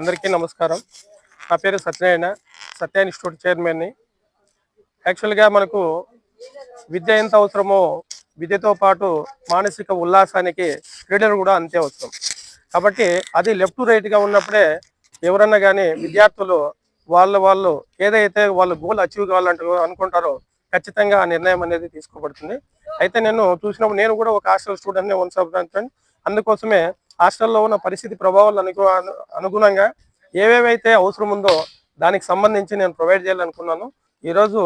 అందరికీ నమస్కారం. నా పేరు సత్యనారాయణ సత్య ఇన్స్టిట్యూట్ చైర్మన్ని. యాక్చువల్గా మనకు విద్య ఎంత అవసరమో విద్యతో పాటు మానసిక ఉల్లాసానికి క్రీడలు కూడా అంతే అవసరం. కాబట్టి అది లెఫ్ట్ రైట్గా ఉన్నప్పుడే ఎవరన్నా కానీ విద్యార్థులు వాళ్ళ వాళ్ళు ఏదైతే వాళ్ళ గోల్ అచీవ్ కావాలంటే అనుకుంటారో ఖచ్చితంగా ఆ నిర్ణయం అనేది తీసుకోబడుతుంది. అయితే నేను చూసినప్పుడు నేను కూడా ఒక హాస్టల్ స్టూడెంట్ని వన్ అందుకోసమే హాస్టల్లో ఉన్న పరిస్థితి ప్రభావాలు అనుగు అను- అనుగుణంగా ఏవేవైతే అవసరం ఉందో దానికి సంబంధించి నేను ప్రొవైడ్ చేయాలనుకున్నాను. ఈరోజు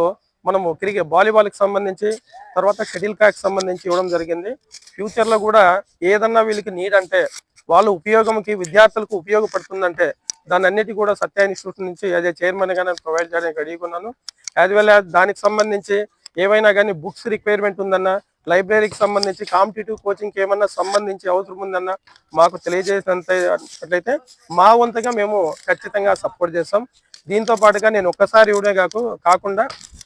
మనము క్రికెట్ వాలీబాల్కి సంబంధించి తర్వాత షటిల్ కాక్ సంబంధించి ఇవ్వడం జరిగింది. ఫ్యూచర్లో కూడా ఏదన్నా వీళ్ళకి నీడ్ అంటే వాళ్ళ ఉపయోగంకి విద్యార్థులకు ఉపయోగపడుతుందంటే దాని అన్నిటి కూడా సత్య ఇన్స్టిట్యూట్ నుంచి అదే చైర్మన్ చైర్మన్గా నేను ప్రొవైడ్ చేయడానికి అడిగున్నాను యాజ్ వెల్ యాజ్ దానికి సంబంధించి ఏవైనా కానీ బుక్స్ రిక్వైర్మెంట్ ఉందన్నా లైబ్రరీకి సంబంధించి కాంపిటేటివ్ కోచింగ్కి ఏమన్నా సంబంధించి అవసరం ఉందన్నా మాకు తెలియజేసినట్లయితే మా వంతుగా మేము ఖచ్చితంగా సపోర్ట్ చేస్తాం. దీంతో పాటుగా నేను ఒక్కసారి ఇవ్వడే కాకు కాకుండా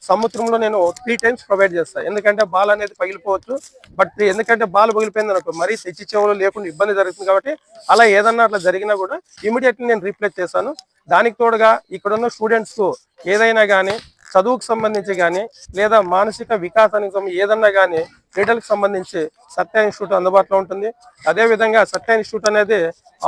సంవత్సరంలో నేను త్రీ టైమ్స్ ప్రొవైడ్ చేస్తాను ఎందుకంటే బాల్ అనేది పగిలిపోవచ్చు. బట్ ఎందుకంటే బాల్ పగిలిపోయింది అనుకో మరీ తెచ్చి చెవులు లేకుండా ఇబ్బంది జరుగుతుంది కాబట్టి అలా ఏదన్నా అట్లా జరిగినా కూడా ఇమీడియట్లీ నేను రీప్లేస్ చేశాను దానికి తోడుగా ఇక్కడ ఉన్న స్టూడెంట్స్ ఏదైనా కానీ చదువుకు సంబంధించి కానీ లేదా మానసిక వికాసానికి సంబంధించి ఏదన్నా కానీ క్రీడలకు సంబంధించి సత్య ఇన్స్టిట్యూట్ అందుబాటులో ఉంటుంది. అదే విధంగా సత్య ఇన్స్టిట్యూట్ అనేది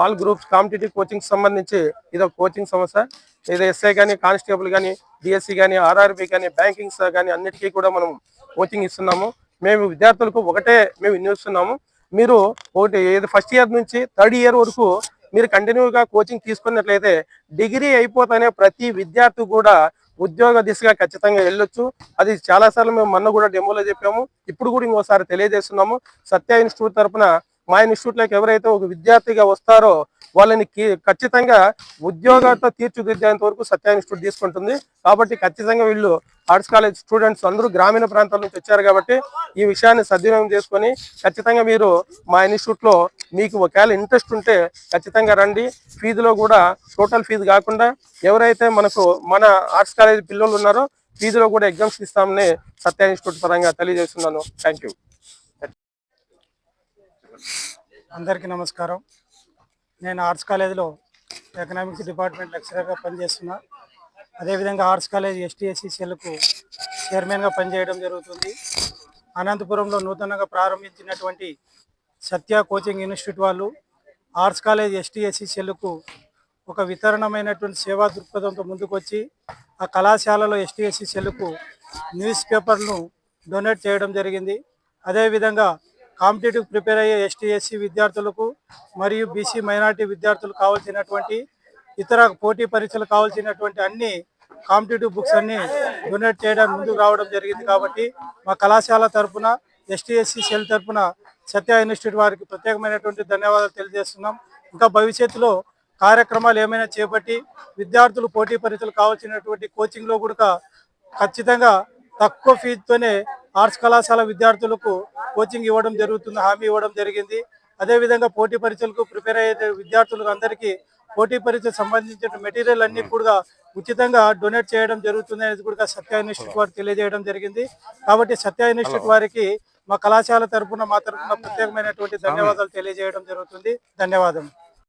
ఆల్ గ్రూప్స్ కాంపిటేటివ్ కోచింగ్ సంబంధించి ఇది ఒక కోచింగ్ సంస్థ. ఇది ఎస్ఐ కానీ కానిస్టేబుల్ కానీ డిఎస్సి కానీ ఆర్ఆర్బి కానీ బ్యాంకింగ్స్ కానీ అన్నిటికీ కూడా మనం కోచింగ్ ఇస్తున్నాము. మేము విద్యార్థులకు ఒకటే మేము వినియోగిస్తున్నాము. మీరు ఒకటి ఏది ఫస్ట్ ఇయర్ నుంచి థర్డ్ ఇయర్ వరకు మీరు కంటిన్యూగా కోచింగ్ తీసుకున్నట్లయితే డిగ్రీ అయిపోతానే ప్రతి విద్యార్థి కూడా ఉద్యోగ దిశగా ఖచ్చితంగా వెళ్ళొచ్చు. అది చాలా సార్లు మేము మొన్న కూడా డెమోలో చెప్పాము. ఇప్పుడు కూడా ఇంకోసారి తెలియజేస్తున్నాము. సత్య ఇన్స్టిట్యూట్ తరపున మా ఇన్స్టిట్యూట్ ఎవరైతే ఒక విద్యార్థిగా వస్తారో వాళ్ళని ఖచ్చితంగా ఉద్యోగాలతో తీర్చిదిద్దేంత వరకు సత్య ఇన్స్టిట్యూట్ తీసుకుంటుంది. కాబట్టి ఖచ్చితంగా వీళ్ళు ఆర్ట్స్ కాలేజ్ స్టూడెంట్స్ అందరూ గ్రామీణ ప్రాంతాల నుంచి వచ్చారు కాబట్టి ఈ విషయాన్ని సద్వినియోగం చేసుకొని ఖచ్చితంగా మీరు మా ఇన్స్టిట్యూట్లో మీకు ఒకవేళ ఇంట్రెస్ట్ ఉంటే ఖచ్చితంగా రండి. ఫీజులో కూడా టోటల్ ఫీజు కాకుండా ఎవరైతే మనకు మన ఆర్ట్స్ కాలేజ్ పిల్లలు ఉన్నారో ఫీజులో కూడా ఎగ్జామ్స్ ఇస్తామని సత్య ఇన్స్టిట్యూట్ పరంగా తెలియజేస్తున్నాను. Thank you. అందరికీ నమస్కారం. నేను ఆర్ట్స్ కాలేజీలో ఎకనామిక్స్ డిపార్ట్మెంట్ లెక్చరర్గా పనిచేస్తున్నా. అదేవిధంగా ఆర్ట్స్ కాలేజ్ ఎస్టీఎస్సీ సెల్కు చైర్మన్గా పనిచేయడం జరుగుతుంది. అనంతపురంలో నూతనంగా ప్రారంభించినటువంటి సత్య కోచింగ్ ఇన్స్టిట్యూట్ వాళ్ళు ఆర్ట్స్ కాలేజ్ ఎస్టీఎస్సీ సెల్కు ఒక వితరణమైనటువంటి సేవా దృక్పథంతో ముందుకొచ్చి ఆ కళాశాలలో ఎస్టీఎస్సీ సెల్కు న్యూస్ పేపర్ను డొనేట్ చేయడం జరిగింది. అదేవిధంగా కాంపిటేటివ్ ప్రిపేర్ అయ్యే ఎస్టీ ఎస్సీ విద్యార్థులకు మరియు బీసీ మైనారిటీ విద్యార్థులకు కావాల్సినటువంటి ఇతర పోటీ పరీక్షలు కావాల్సినటువంటి అన్ని కాంపిటేటివ్ బుక్స్ అన్ని డొనేట్ చేయడం ముందుకు రావడం జరిగింది కాబట్టి మా కళాశాల తరపున ఎస్టీ ఎస్సీ సెల్ తరపున సత్య ఇన్స్టిట్యూట్ వారికి ప్రత్యేకమైనటువంటి ధన్యవాదాలు తెలియజేస్తున్నాం. ఇంకా భవిష్యత్తులో కార్యక్రమాలు ఏమైనా చేపట్టి విద్యార్థులు పోటీ పరీక్షలు కావాల్సినటువంటి కోచింగ్లో కూడా ఖచ్చితంగా తక్కువ ఫీజుతోనే ఆర్ట్స్ కళాశాల విద్యార్థులకు కోచింగ్ ఇవ్వడం జరుగుతుంది హామీ ఇవ్వడం జరిగింది. అదేవిధంగా పోటీ పరీక్షలకు ప్రిపేర్ అయ్యే విద్యార్థులకు అందరికీ పోటీ పరీక్షకు సంబంధించిన మెటీరియల్ అన్ని కూడా ఉచితంగా డొనేట్ చేయడం జరుగుతుంది అనేది కూడా సత్య ఇన్స్టిట్యూట్ వారికి తెలియజేయడం జరిగింది. కాబట్టి సత్య ఇన్స్టిట్యూట్ వారికి మా కళాశాల తరపున మా తరపున ప్రత్యేకమైనటువంటి ధన్యవాదాలు తెలియజేయడం జరుగుతుంది. ధన్యవాదం